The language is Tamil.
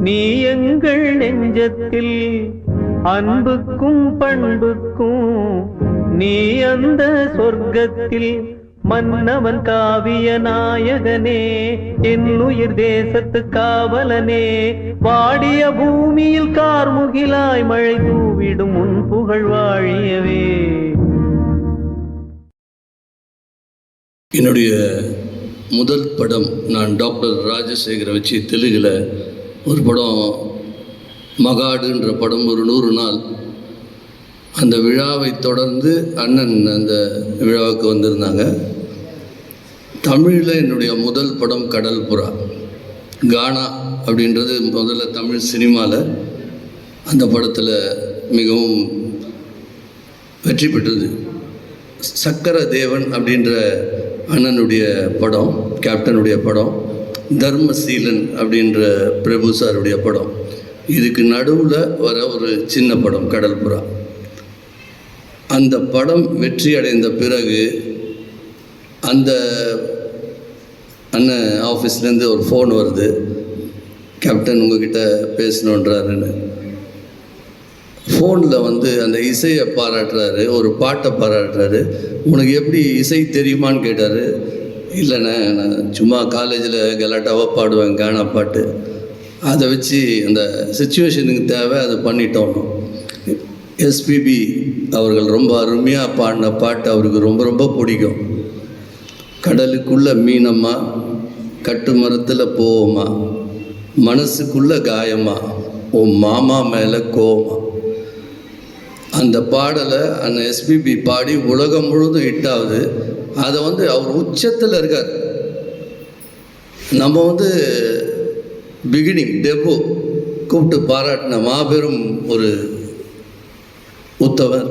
நீ எங்கள் நெஞ்சத்தில் அன்புக்கும் பண்புக்கும் நீ அந்த சொர்க்கத்தில் மன்னவன் காவிய நாயகனே என்னுயிர் தேசத்து காவலனே. வாடிய பூமியில் கார்முகிலாய் மழை தூவிடும் உன் புகழ் வாழியவே. என்னுடைய முதல் படம் நான் டாக்டர் ராஜசேகரை வச்சு தெலுங்கில் ஒரு படம் மகாடுன்ற படம் ஒரு நூறு நாள். அந்த விழாவை தொடர்ந்து அண்ணன் அந்த விழாவுக்கு வந்திருந்தாங்க. தமிழில் என்னுடைய முதல் படம் கடல் புறா. கானா அப்படின்றது முதல்ல தமிழ் சினிமாவில் அந்த படத்தில் மிகவும் வெற்றி பெற்றது. சக்கர தேவன் அப்படின்ற அண்ணனுடைய படம் கேப்டனுடைய படம். தர்மசீலன் அப்படின்ற பிரபு சாருடைய படம். இதுக்கு நடுவில் வர ஒரு சின்ன படம் கடல்புறா அந்த படம் வெற்றி அடைந்த பிறகு அந்த அண்ணன் ஆஃபீஸ்லேருந்து ஒரு ஃபோன் வருது. கேப்டன் உங்ககிட்ட பேசணுன்றாருன்னு ஃபோனில் வந்து அந்த இசையை பாராட்டுறாரு ஒரு பாட்டை பாராட்டுறாரு. உனக்கு எப்படி இசை தெரியுமான்னு கேட்டார். இல்லைண்ணே நான் சும்மா காலேஜில் கலாட்டாவாக பாடுவேன் கானா பாட்டு. அதை வச்சு அந்த சுச்சுவேஷனுக்கு தேவை அதை பண்ணிட்டோம். எஸ்பிபி அவர்கள் ரொம்ப அருமையாக பாடின பாட்டு அவருக்கு ரொம்ப ரொம்ப பிடிக்கும். கடலுக்குள்ளே மீனம்மா கட்டு மரத்தில் போவோமா மனசுக்குள்ளே காயமா உன் மாமா மேலே கோவமா அந்த பாடலை அந்த எஸ்பிபி பாடி உலகம் முழுதும் ஹிட்டாகுது அதை வந்து அவர் உச்சத்தில் இருக்கார். நம்ம வந்து பிகினிங் டெபோ கூப்பிட்டு பாராட்டின மாபெரும் ஒரு உத்தவர்.